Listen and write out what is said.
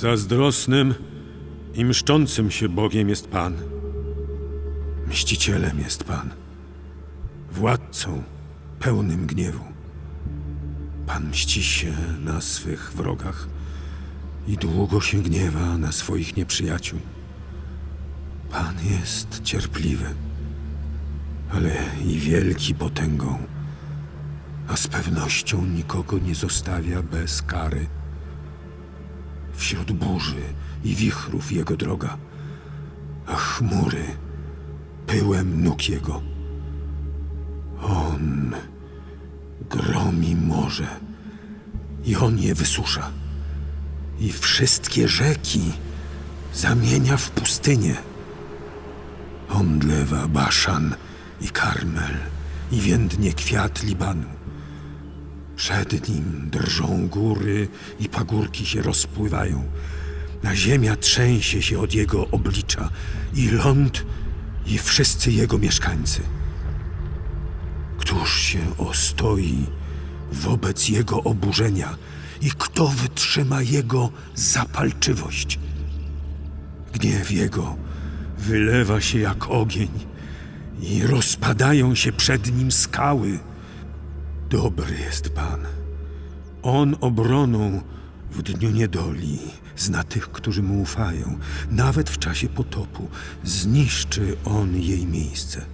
Zazdrosnym i mszczącym się Bogiem jest Pan. Mścicielem jest Pan. Władcą pełnym gniewu. Pan mści się na swych wrogach i długo się gniewa na swoich nieprzyjaciół. Pan jest cierpliwy, ale i wielki potęgą, a z pewnością nikogo nie zostawia bez kary. Wśród burzy i wichrów jego droga, a chmury pyłem nóg jego. On gromi morze i on je wysusza. I wszystkie rzeki zamienia w pustynię. On dlewa Baszan i Karmel i więdnie kwiat Libanu. Przed nim drżą góry i pagórki się rozpływają. Na ziemia trzęsie się od jego oblicza i ląd i wszyscy jego mieszkańcy. Któż się ostoi wobec jego oburzenia i kto wytrzyma jego zapalczywość? Gniew jego wylewa się jak ogień i rozpadają się przed nim skały. Dobry jest Pan. On obroną w dniu niedoli zna tych, którzy mu ufają. Nawet w czasie potopu zniszczy on jej miejsce.